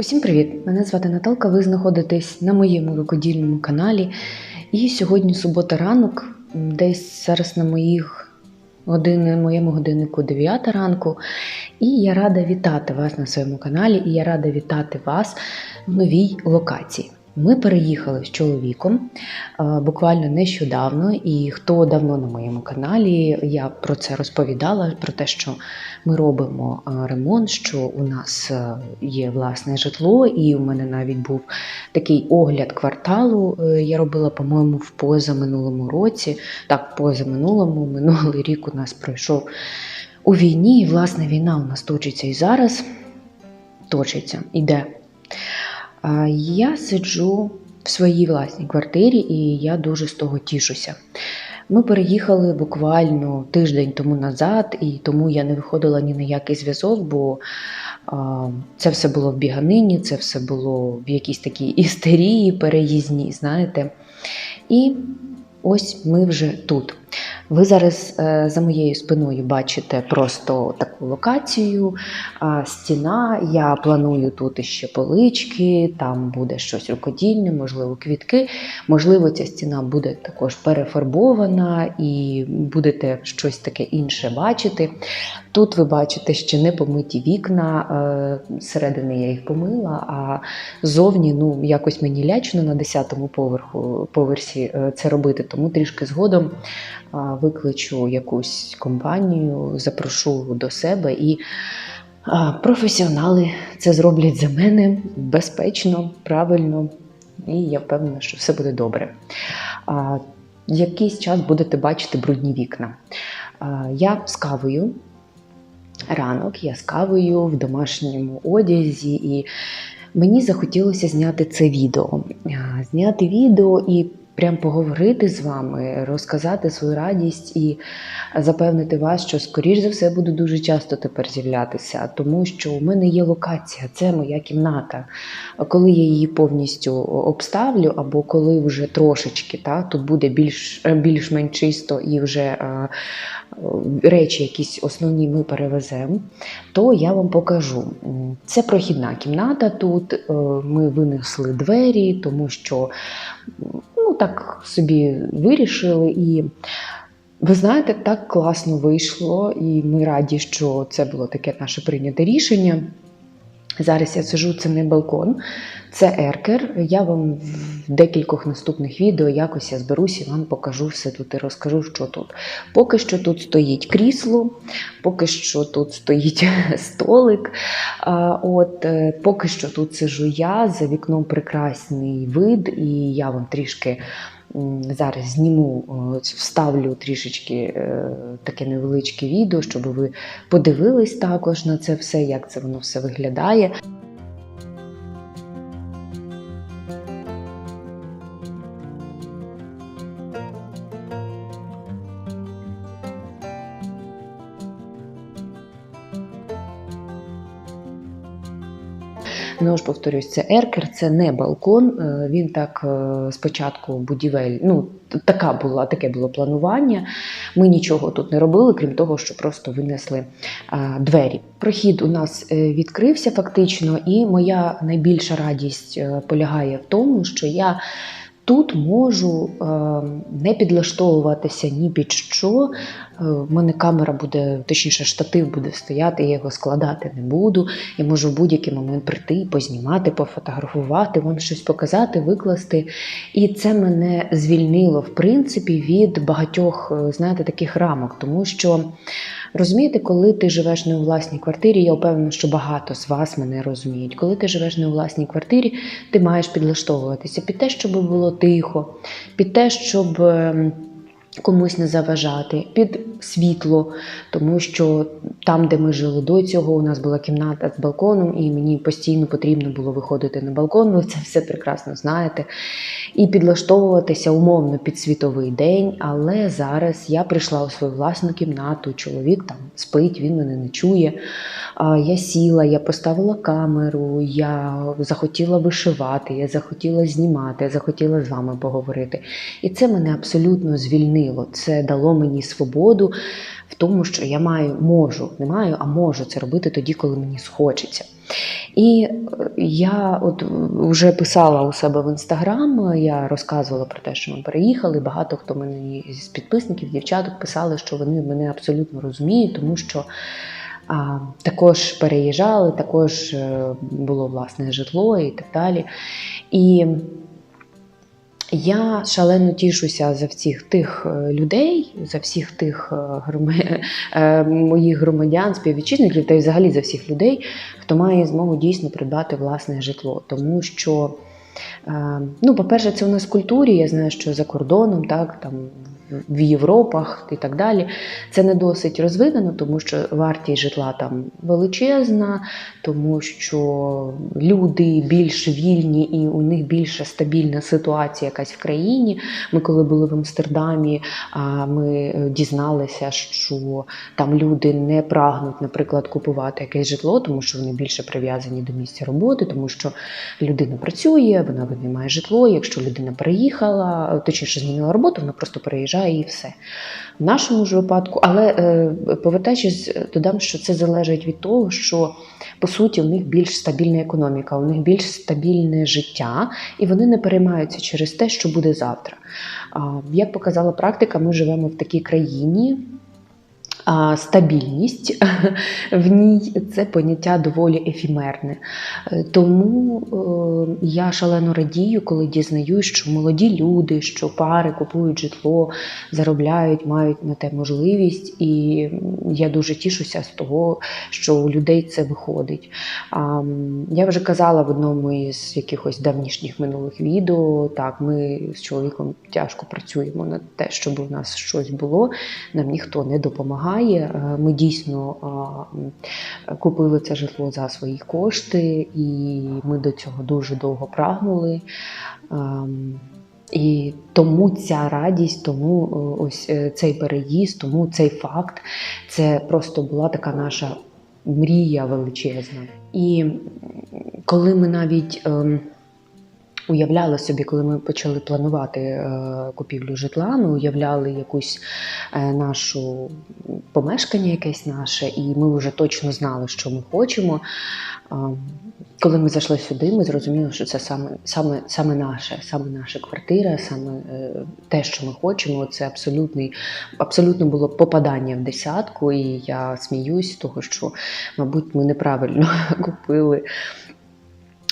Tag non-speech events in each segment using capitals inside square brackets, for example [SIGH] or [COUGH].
Усім привіт! Мене звати Наталка. Ви знаходитесь на моєму рукодільному каналі. І сьогодні субота ранок, десь зараз на моїх години, моєму годиннику 9 ранку. І я рада вітати вас на своєму каналі, і я рада вітати вас в новій локації. Ми переїхали з чоловіком е, буквально нещодавно, і хто давно на моєму каналі, я про це розповідала, про те, що ми робимо е, ремонт, що у нас е, є власне житло, і у мене навіть був такий огляд кварталу. Я робила, по-моєму, в позаминулому році. Так, позаминулому, минулий рік у нас пройшов у війні, і власне війна у нас точиться і зараз. Точиться, іде. Я сиджу в своїй власній квартирі, і я дуже з того тішуся. Ми переїхали буквально тиждень тому назад, і тому я не виходила ні на який зв'язок, бо це все було в біганині, це все було в якійсь такій [LAUGHS] істерії переїзній, знаєте. І ось ми вже тут. Ви зараз е, за моєю спиною бачите просто таку локацію, стіна. Я планую тут іще полички, там буде щось рукодільне, можливо, квітки. Можливо, ця стіна буде також перефарбована і будете щось таке інше бачити. Тут ви бачите ще не помиті вікна. е, Зсередини я їх помила, а зовні ну, якось мені лячно на 10-му поверху, поверсі е, це робити, тому трішки згодом викличу якусь компанію, запрошу до себе і професіонали це зроблять за мене безпечно, правильно, і я впевнена, що все буде добре. Якийсь час будете бачити брудні вікна. Я з кавою. Ранок я з кавою в домашньому одязі, і мені захотілося зняти це відео. Зняти відео і прям поговорити з вами, розказати свою радість і запевнити вас, що скоріш за все буду дуже часто тепер з'являтися, тому що у мене є локація, це моя кімната. Коли я її повністю обставлю, або коли вже трошечки, та, тут буде більш, більш-менш чисто і вже е, речі якісь основні ми перевеземо, то я вам покажу. Це прохідна кімната тут. е, Ми винесли двері, тому що ну, так собі вирішили. І ви знаєте, так класно вийшло, і ми раді, що це було таке наше прийняте рішення. Зараз я сижу, це не балкон, це еркер. Я вам в декількох наступних відео якось я зберусь і вам покажу все тут і розкажу, що тут. Поки що тут стоїть крісло, поки що тут стоїть [LAUGHS] столик. От, е, поки що тут сижу я, за вікном прекрасний вид, і я вам трішки. Зараз зніму, о, вставлю трішечки е, таке невеличке відео, щоб ви подивились також на це все, як це воно все виглядає. Знову ж повторюсь, це еркер, це не балкон. е, Він так е, спочатку будівель, ну така була, таке було планування. Ми нічого тут не робили, крім того, що просто винесли е, двері. Прохід у нас відкрився фактично, і моя найбільша радість полягає в тому, що я. Тут можу е, не підлаштовуватися ні під що. Е, в мене камера буде, точніше, штатив буде стояти, я його складати не буду. Я можу в будь-який момент прийти, познімати, пофотографувати, вам щось показати, викласти. І це мене звільнило, в принципі, від багатьох, е, знаєте, таких рамок, тому що. Розумієте, коли ти живеш не у власній квартирі, я впевнена, що багато з вас мене розуміють. Коли ти живеш не у власній квартирі, ти маєш підлаштовуватися під те, щоб було тихо, під те, щоб ем, комусь не заважати, під світло, тому що там, де ми жили до цього, у нас була кімната з балконом, і мені постійно потрібно було виходити на балкон. Ви це все прекрасно знаєте. І підлаштовуватися умовно під світовий день. Але зараз я прийшла у свою власну кімнату, чоловік там спить, він мене не чує. Я сіла, я поставила камеру, я захотіла вишивати, я захотіла знімати, я захотіла з вами поговорити. І це мене абсолютно звільнило. Це дало мені свободу в тому, що я маю, можу, не маю, а можу це робити тоді, коли мені схочеться. І е, я от вже писала у себе в інстаграм, я розказувала про те, що ми переїхали. Багато хто мені з підписників, дівчаток писали, що вони мене абсолютно розуміють, тому що а, також переїжджали, також е, було власне житло і так далі. І я шалено тішуся за всіх тих е, людей, за всіх тих громад е, моїх громадян, співвітчизників та й взагалі за всіх людей, хто має змогу дійсно придбати власне житло. Тому що, е, ну, по-перше, це у нас в культурі. Я знаю, що за кордоном, так, там в- Європах і так далі. Це не досить розвинено, тому що вартість житла там величезна, тому що люди більш вільні і у них більша стабільна ситуація якась в країні. Ми, коли були в Амстердамі, ми е, дізналися, що там люди не прагнуть, наприклад, купувати якесь житло, тому що вони більше прив'язані до місця роботи, тому що людина працює, вона винаймає житло. Якщо людина переїхала, точніше змінила роботу, вона просто переїжджає і все. В нашому ж випадку, але е, повертаючись, додам, що це залежить від того, що по суті у них більш стабільна економіка, у них більш стабільне життя, і вони не переймаються через те, що буде завтра. Як показала практика, ми живемо в такій країні. Стабільність [LAUGHS] в ній це поняття доволі ефімерне. Е, Тому е, я шалено радію, коли дізнаюсь, що молоді люди, що пари купують житло, заробляють, мають на те можливість, і я дуже тішуся з того, що у людей це виходить. Я вже казала в одному із якихось давнішніх минулих відео. Так, ми з чоловіком тяжко працюємо над те, щоб у нас щось було. Нам ніхто не допомагає. Е, Ми дійсно купили це житло за свої кошти, і ми до цього дуже довго прагнули. Ем, І тому ця радість, тому е, ось е, цей переїзд, тому цей факт це просто була така наша мрія величезна. І коли ми навіть ем, уявляли собі, коли ми почали планувати е, купівлю житла, ми уявляли якусь е, нашу помешкання, якесь наше, і ми вже точно знали, що ми хочемо. Ем, коли ми зайшли сюди, ми зрозуміли, що це саме, саме, саме наше, саме наша квартира, саме е, те, що ми хочемо. Це абсолютний, абсолютно було попадання в десятку, і я сміюсь того, що, мабуть, ми неправильно [LAUGHS] купили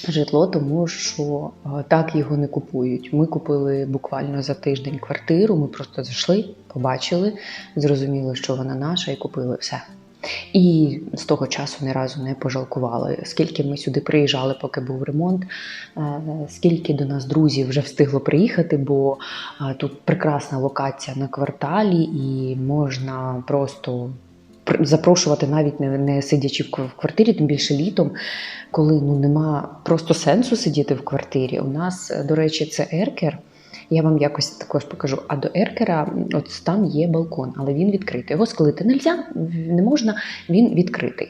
житло, тому що е, так його не купують. Ми купили буквально за тиждень квартиру. Ми просто зайшли, побачили, зрозуміли, що вона наша, і купили все. І з того часу ні разу не пожалкували. Скільки ми сюди приїжджали, поки був ремонт, е, скільки до нас друзів вже встигло приїхати, бо е, тут прекрасна локація на кварталі, і можна просто пр- запрошувати навіть не, не сидячи в квартирі, тим більше літом, коли ну нема просто сенсу сидіти в квартирі. У нас, до речі, це еркер. Я вам якось також покажу. А до еркера от там є балкон, але він відкритий. Його склити нельзя, не можна, він відкритий.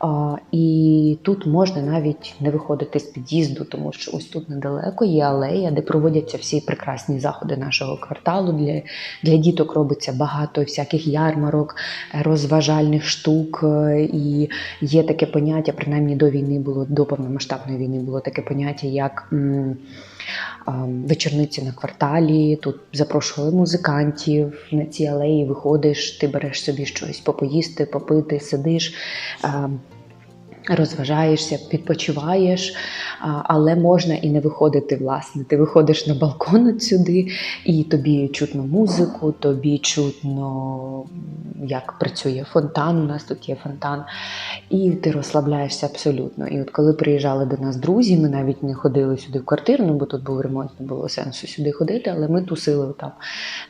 А, і тут можна навіть не виходити з під'їзду, тому що ось тут недалеко є алея, де проводяться всі прекрасні заходи нашого кварталу. Для, для діток робиться багато всяких ярмарок, розважальних штук. е, І є таке поняття, принаймні до війни було, до повномасштабної війни було таке поняття, як. Вечорниці на кварталі. Тут запрошували музикантів на ці алеї. Виходиш, ти береш собі щось попоїсти, попити, сидиш. Розважаєшся, відпочиваєш, але можна і не виходити, власне. Ти виходиш на балкон от сюди, і тобі чутно музику, тобі чутно, як працює фонтан. У нас тут є фонтан, і ти розслабляєшся абсолютно. І от коли приїжджали до нас друзі, ми навіть не ходили сюди в квартиру, ну, бо тут був ремонт, не було сенсу сюди ходити, але ми тусили там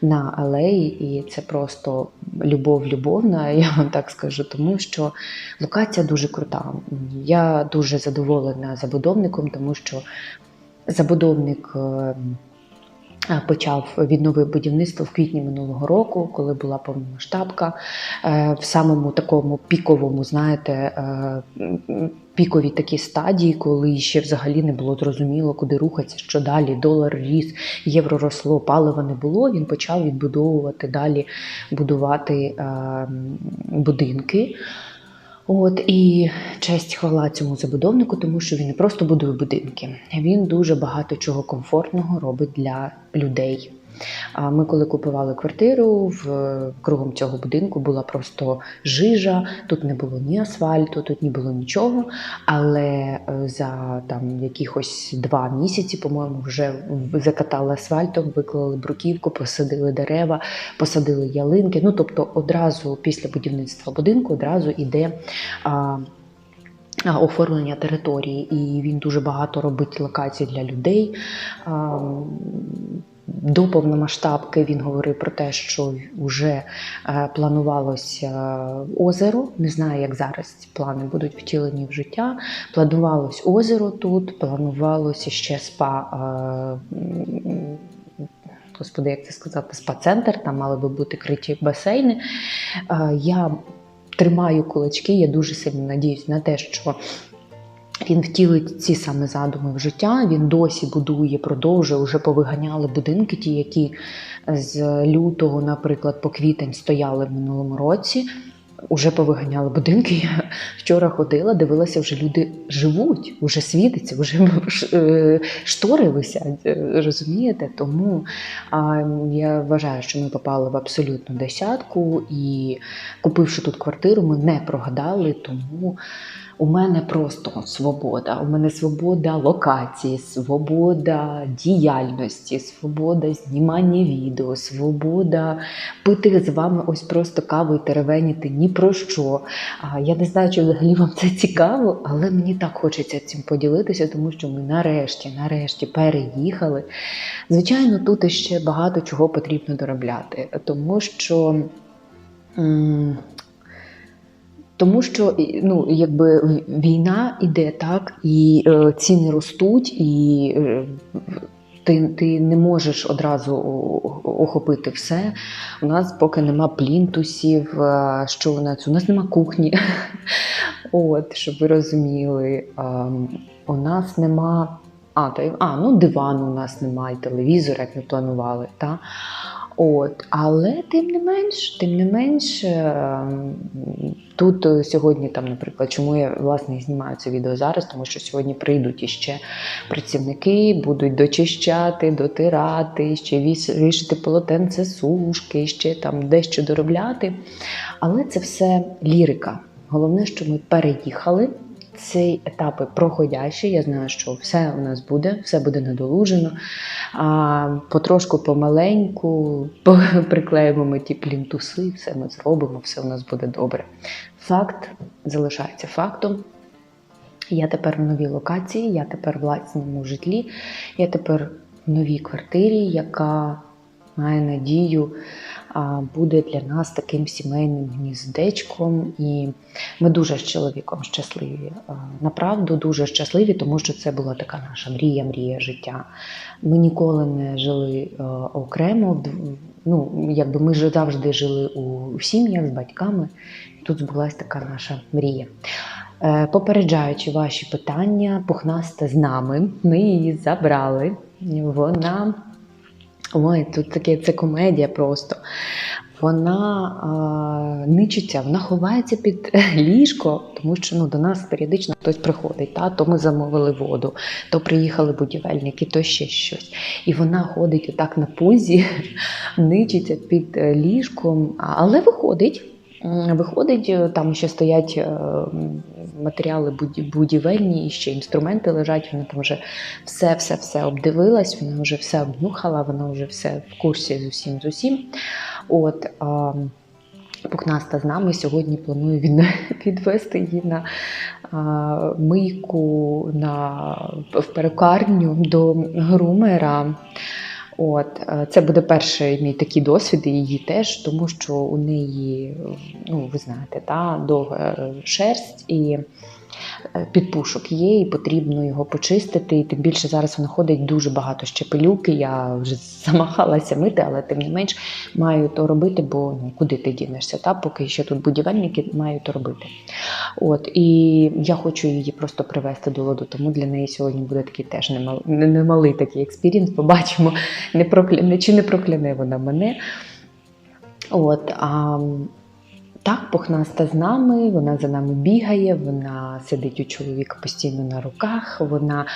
на алеї, і це просто любов любовна, [LAUGHS] я вам так скажу, тому що локація дуже крута. Я дуже задоволена забудовником, тому що забудовник. Почав відновив будівництво в квітні минулого року, коли була повномасштабка, е, в самому такому піковому, знаєте, е, м, піковій такій стадії, коли ще взагалі не було зрозуміло, куди рухатися, що далі. Долар ріс, євро росло, палива не було. Він почав відбудовувати далі, будувати е, будинки. От і честь хвала цьому забудовнику, тому що він не просто будує будинки, він дуже багато чого комфортного робить для людей. Ми, коли купували квартиру, в кругом цього будинку була просто жижа. Тут не було ні асфальту, тут не було нічого. Але е, за там якихось два місяці, по-моєму, вже закатали асфальтом, виклали бруківку, посадили дерева, посадили ялинки. Ну тобто, одразу після будівництва будинку одразу а, Оформлення території, і він дуже багато робить локацій для людей. До повномасштабки він говорив про те, що вже е, планувалося озеро. Не знаю, як зараз ці плани будуть втілені в життя. Планувалось озеро тут, планувалося ще спа. е, Господи, як це сказати, спа-центр, там мали би бути криті басейни. Е, Я тримаю кулачки, я дуже сильно надіюсь на те, що він втілить ці саме задуми в життя. Він досі будує, продовжує. Вже повиганяли будинки, ті, які з лютого, наприклад, по квітень стояли в минулому році. Уже повиганяли будинки. Я вчора ходила, дивилася, вже люди живуть, вже світиться, вже е, штори висять. Розумієте? Тому а, я вважаю, що ми попали в абсолютну десятку, і купивши тут квартиру, ми не прогадали, тому. У мене просто свобода. У мене свобода локації, свобода діяльності, свобода знімання відео, свобода пити з вами ось просто каву і теревеніти ні про що. Я не знаю, чи взагалі вам це цікаво, але мені так хочеться цим поділитися, тому що ми нарешті, нарешті переїхали. Звичайно, тут іще багато чого потрібно доробляти, тому що. Тому що ну, якби війна іде так, і е, ціни ростуть, і е, ти, ти не можеш одразу охопити все. У нас поки нема плінтусів, що у нас? У нас нема кухні. [LAUGHS] От, щоб ви розуміли, у нас нема. А, та, а, ну дивану у нас немає, телевізора, як ми планували. Та? От, але тим не менш, тим не менш, ем, тут е, сьогодні, там, наприклад, чому я власне знімаю це відео зараз, тому що сьогодні прийдуть іще працівники, будуть дочищати, дотирати, ще вішати полотенце сушки, ще там дещо доробляти. Але це все лірика. Головне, що ми переїхали. Ці етапи проходящі. Я знаю, що все у нас буде, все буде надолужено. А, потрошку помаленьку по- [LAUGHS] приклеїмо ми ті плінтуси, все ми зробимо, все у нас буде добре. Факт залишається фактом. Я тепер в новій локації, я тепер в власному житлі, я тепер в новій квартирі, яка має надію буде для нас таким сімейним гніздечком. І ми дуже з чоловіком щасливі. Направду дуже щасливі, тому що це була така наша мрія, мрія життя. Ми ніколи не жили е, окремо. Ну, якби ми завжди жили у сім'ях з батьками. Тут збулася така наша мрія. Е, Попереджаючи ваші питання, пухнаста з нами. Ми її забрали. Вона. Ой, тут таке це комедія просто. Вона а, ничиться, вона ховається під ліжко, тому що ну, до нас періодично хтось приходить. Та? То ми замовили воду, то приїхали будівельники, то ще щось. І вона ходить отак на пузі, [LAUGHS] ничиться під е, ліжком, але виходить. Виходить, е, там ще стоять е, матеріали будівельні, і ще інструменти лежать. Вона там вже все, все, все обдивилась, вона вже все обнюхала, вона вже все в курсі з усім з усім. От а, пухнаста з нами сьогодні планую від, [LAUGHS] відвести її на а, мийку на, в перукарню до грумера. От, е, це буде перший мій такий досвід, і її теж, тому що у неї, ну ви знаєте, та, довга шерсть, і е, підпушок є, і потрібно його почистити. І тим більше зараз знаходить дуже багато ще пилюки. Я вже [LAUGHS] замахалася мити, але тим не менш маю то робити, бо ну куди ти дінешся? Та поки ще тут будівельники маю то робити. От і я хочу її просто привести до ладу. Тому для неї сьогодні буде такий теж немал, немалий такий експірієнс. Побачимо, не прокляне чи не прокляне вона мене. От, а, так, пухнаста з нами, вона за нами бігає, вона сидить у чоловіка постійно на руках. Вона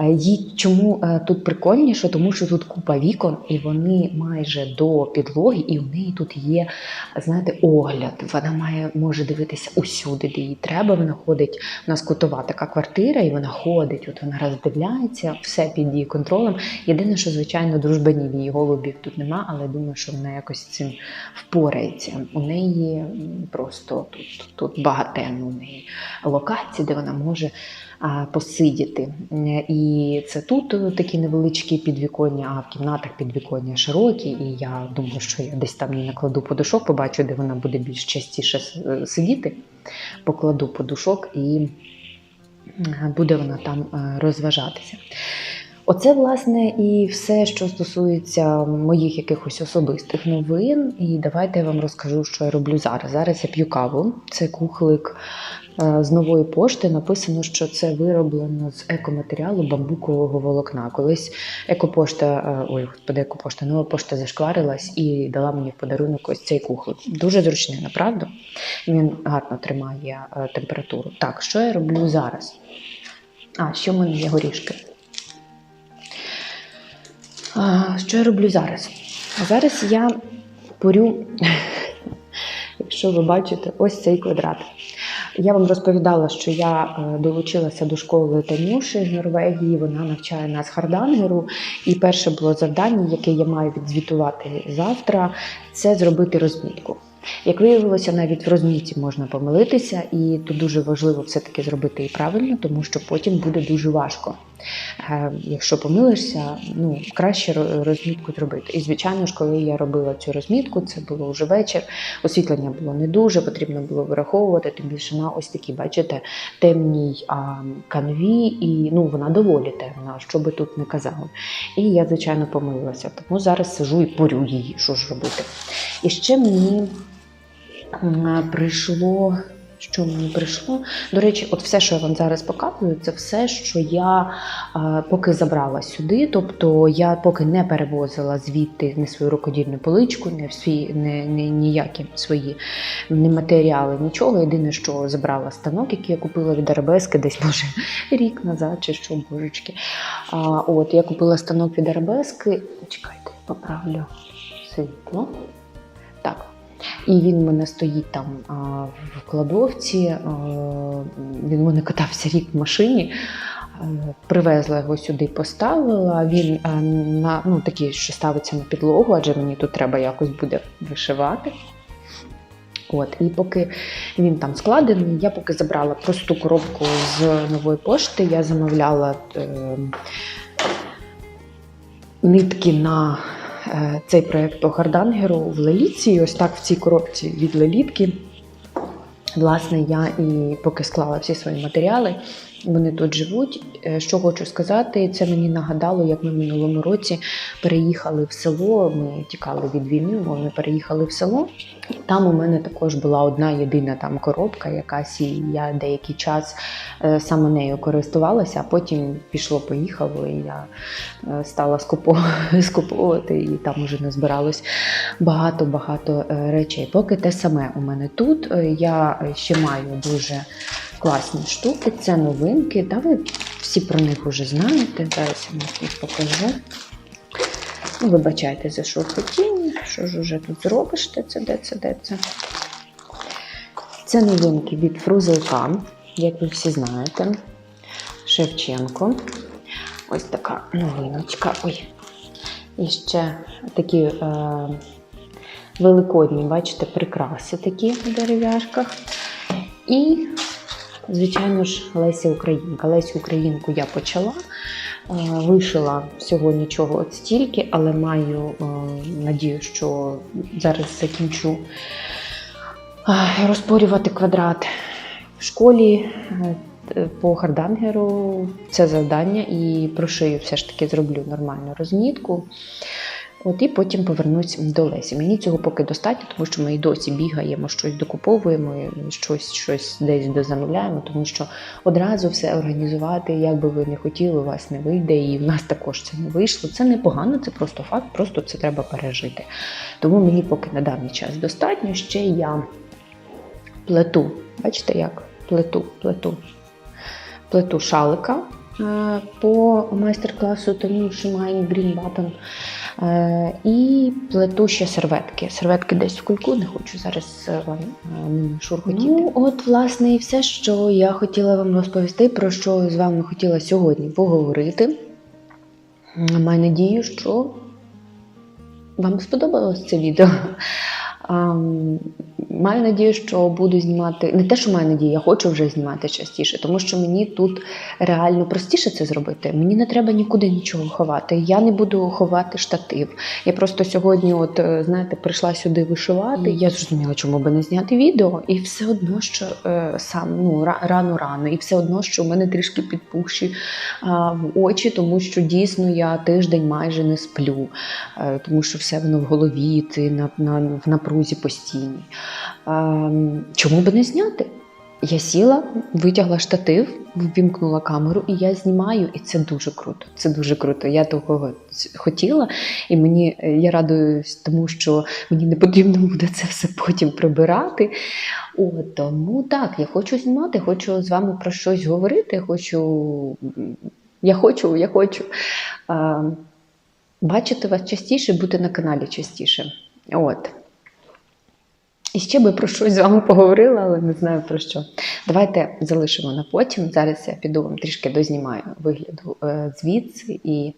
е, їй чому е, тут прикольніше, тому що тут купа вікон, і вони майже до підлоги, і в неї тут є, знаєте, огляд. Вона має може дивитися усюди, де їй треба. Вона ходить. У нас кутова така квартира, і вона ходить. От вона роздивляється, все під її контролем. Єдине, що звичайно дружбанів її голубів тут нема, але думаю, що вона якось цим впорається. У неї просто тут, тут багатенно у неї локації, де вона може а, посидіти. І це тут такі невеличкі підвіконня, а в кімнатах підвіконня широкі. І я думаю, що я десь там їй накладу подушок, побачу, де вона буде більш частіше е, сидіти. Покладу подушок і е, буде вона там е, розважатися. Оце, власне, і все, що стосується моїх якихось особистих новин. І давайте я вам розкажу, що я роблю зараз. Зараз я п'ю каву. Це кухлик е, з нової пошти. Написано, що це вироблено з екоматеріалу бамбукового волокна. Колись екопошта, е, ой, господи, екопошта, нова пошта зашкварилась і дала мені в подарунок ось цей кухлик. Дуже зручний, направду. Він гарно тримає е, температуру. Так, що я роблю зараз? А, що мене є горішки? А, що я роблю зараз? Зараз я порю, якщо ви бачите, ось цей квадрат. Я вам розповідала, що я е, долучилася до школи Танюші з Норвегії. Вона навчає нас хардангеру. І перше було завдання, яке я маю відзвітувати завтра, це зробити розмітку. Як виявилося, навіть в розмітці можна помилитися, і тут дуже важливо все-таки зробити і правильно, тому що потім буде дуже важко. Е, Якщо помилишся, ну краще розмітку зробити. І звичайно ж, коли я робила цю розмітку, це було вже вечір. Освітлення було не дуже, потрібно було вираховувати. Тим більше на ось такій, бачите, темній а, канві, і ну вона доволі темна, що би тут не казали. І я, звичайно, помилилася. Тому зараз сижу і порю її, що ж робити. І ще мені прийшло. Що мені прийшло? До речі, от все, що я вам зараз показую, це все, що я е, поки забрала сюди. Тобто я поки не перевозила звідти не свою рукодільну поличку, не всі не, не ніякі свої не матеріали, нічого. Єдине, що забрала станок, який я купила від Арабески, десь може рік назад, чи що божечки. А, от я купила станок від Арабески. Чекайте, поправлю світло. І він мене стоїть там в кладовці. Він мене катався рік в машині. Е, Привезла його сюди, поставила. Він е, на ну, такий, що ставиться на підлогу, адже мені тут треба якось буде вишивати. От, і поки він там складений, я поки забрала просту коробку з нової пошти. Я замовляла е, нитки на цей проєкт по Хардангеру в Лелітці. І ось так в цій коробці від Лелітки. Власне, я і поки склала всі свої матеріали, вони тут живуть. Е, Що хочу сказати, це мені нагадало, як ми минулому році переїхали в село. Ми тікали від війни, ми переїхали в село. Там у мене також була одна єдина там коробка, якась і я деякий час е, саме нею користувалася, а потім пішло-поїхало, і я е, стала скупо- [LAUGHS] скуповувати, і там уже назбиралось багато-багато е, речей. Поки те саме у мене тут. Я ще маю дуже класні штуки, це новинки. Та ви всі про них вже знаєте. Зараз я вам їх покажу. Вибачайте за шурхотіння. Що ж уже тут зробиш? Де це, де це, де це? Це новинки від Фрузелка, як ви всі знаєте. Шевченко. Ось така новиночка. Ой. І ще такі е, великодні, бачите, прикраси такі в дерев'яшках. І, звичайно ж, Леся Українка. Лесю Українку я почала. Е, Вишила всього нічого от стільки, але маю е, надію, що зараз закінчу е, розпорювати квадрат в школі. По хардангеру це завдання і прошию все ж таки зроблю нормальну розмітку. От і потім повернусь до Лесі. Мені цього поки достатньо, тому що ми і досі бігаємо, щось докуповуємо, щось, щось десь дозамовляємо, тому що одразу все організувати, як би ви не хотіли, у вас не вийде, і в нас також це не вийшло. Це непогано, це просто факт, просто це треба пережити. Тому мені поки на даний час достатньо. Ще я плету. Бачите, як? Плету, плету. Плету шалика е, по майстер-класу Тоні Шимайн Green Button. Е, І плету ще серветки. Серветки десь в кульку, не хочу зараз е, е, шурхотіти. Ну, от, власне, і все, що я хотіла вам розповісти, про що з вами хотіла сьогодні поговорити. Маю надію, що вам сподобалось це відео. Маю надію, що буду знімати не те, що маю надію, я хочу вже знімати частіше, тому що мені тут реально простіше це зробити. Мені не треба нікуди нічого ховати. Я не буду ховати штатив. Я просто сьогодні, от е, знаєте, прийшла сюди вишивати. Я зрозуміла, чому би не зняти відео, і все одно, що е, сам ну ра- рано рано, і все одно, що в мене трішки підпухші а, в очі, тому що дійсно я тиждень майже не сплю, е, тому що все воно в голові, ти на, на в напрузі постійній. Ем, Чому би не зняти? Я сіла, витягла штатив, ввімкнула камеру, і я знімаю, і це дуже круто. Це дуже круто. Я того хотіла, і мені е, я радуюсь тому, що мені не потрібно буде це все потім прибирати. От, тому так, я хочу знімати, хочу з вами про щось говорити. Хочу, я хочу, я хочу е, бачити вас частіше, бути на каналі частіше. От. І ще би про щось з вами поговорила, але не знаю про що. Давайте залишимо на потім. Зараз я піду вам трішки дознімаю вигляду е, звідси і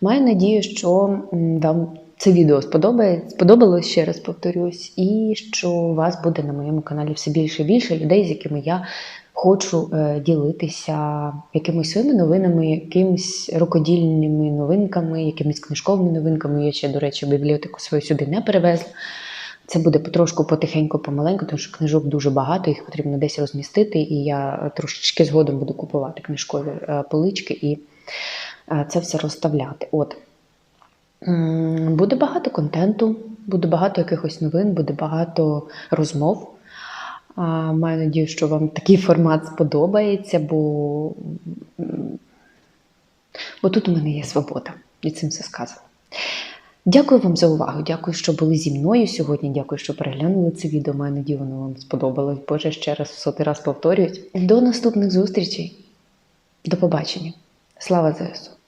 маю надію, що вам це відео сподобається, сподобалось, ще раз повторюсь, і що вас буде на моєму каналі все більше і більше людей, з якими я хочу е, ділитися якимись своїми новинами, якимись рукодільними новинками, якимись книжковими новинками. Я ще, до речі, бібліотеку свою сюди не перевезла. Це буде потрошку, потихеньку, помаленьку, тому що книжок дуже багато, їх потрібно десь розмістити, і я трошечки згодом буду купувати книжкові е, полички і е, це все розставляти. От. Буде багато контенту, буде багато якихось новин, буде багато розмов. Маю надію, що вам такий формат сподобається, бо, бо тут у мене є свобода, і цим все сказано. Дякую вам за увагу. Дякую, що були зі мною сьогодні. Дякую, що переглянули це відео. Маю надію, воно вам сподобалось. Боже, ще раз в сотий раз повторюють. До наступних зустрічей. До побачення. Слава ЗСУ!